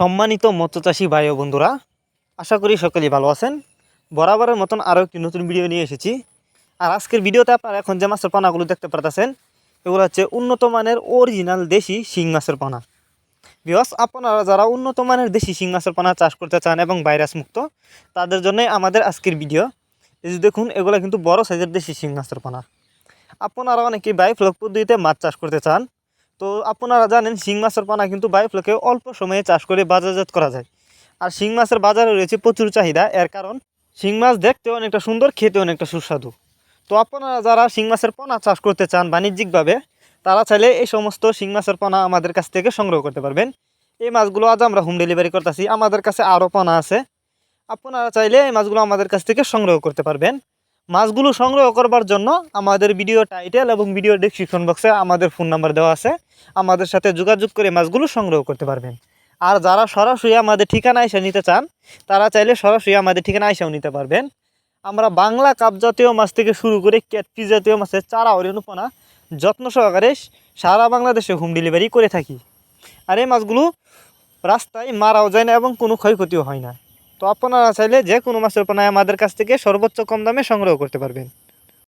সম্মানিত মৎস্যচাষী ভাই ও বন্ধুরা, আশা করি সকলেই ভালো আছেন। বরাবরের মতন আরও একটি নতুন ভিডিও নিয়ে এসেছি। আর আজকের ভিডিওতে আপনারা এখন যে মাছের পানাগুলো দেখতে পারতেছেন, এগুলো হচ্ছে উন্নত মানের অরিজিনাল দেশি শিং মাছের পানা। বিকজ আপনারা যারা উন্নত মানের দেশি শিং মাছের পানা চাষ করতে চান এবং ভাইরাস মুক্ত, তাদের জন্যই আমাদের আজকের ভিডিও। এই যে দেখুন, এগুলো কিন্তু বড় সাইজের দেশি শিং মাছের পানা। আপনারা অনেকেই বায়োফ্লক পদ্ধতিতে মাছ চাষ করতে চান তো আপনারা জানেন শিং মাছের পানা কিন্তু বায়োফ্লকে অল্প সময়ে চাষ করে বাজারজাত করা যায়। আর শিং মাছের বাজারে রয়েছে প্রচুর চাহিদা, এর কারণ শিং মাছ দেখতে অনেকটা সুন্দর, খেতে অনেকটা সুস্বাদু। তো আপনারা যারা শিং মাছের পোনা চাষ করতে চান বাণিজ্যিকভাবে, তারা চাইলে এই সমস্ত শিং মাছের পোনা আমাদের কাছ থেকে সংগ্রহ করতে পারবেন। এই মাছগুলো আজ আমরা হোম ডেলিভারি করতেছি, আমাদের কাছে আরও পোনা আছে। আপনারা চাইলে এই মাছগুলো আমাদের কাছ থেকে সংগ্রহ করতে পারবেন। মাছগুলো সংগ্রহ করবার জন্য আমাদের ভিডিও টাইটেল এবং ভিডিও ডিসক্রিপশন বক্সে আমাদের ফোন নাম্বার দেওয়া আছে। আমাদের সাথে যোগাযোগ করে মাছগুলো সংগ্রহ করতে পারবেন। আর যারা সরাসরি আমাদের ঠিকানা এসে নিতে চান, তারা চাইলে সরাসরি আমাদের ঠিকানা এসেও নিতে পারবেন। আমরা বাংলা কাপ জাতীয় মাছ থেকে শুরু করে ক্যাটফি জাতীয় মাছের চারা অরিনুপনা যত্ন সহকারে সারা বাংলাদেশে হোম ডেলিভারি করে থাকি। আর এই মাছগুলো রাস্তায় মারাও যায় না এবং কোনো ক্ষয়ক্ষতিও হয় না। তো আপনারা চাইলে যে কোনো মাছের পোনায় আমাদের কাছ থেকে সর্বোচ্চ কম দামে সংগ্রহ করতে পারবেন।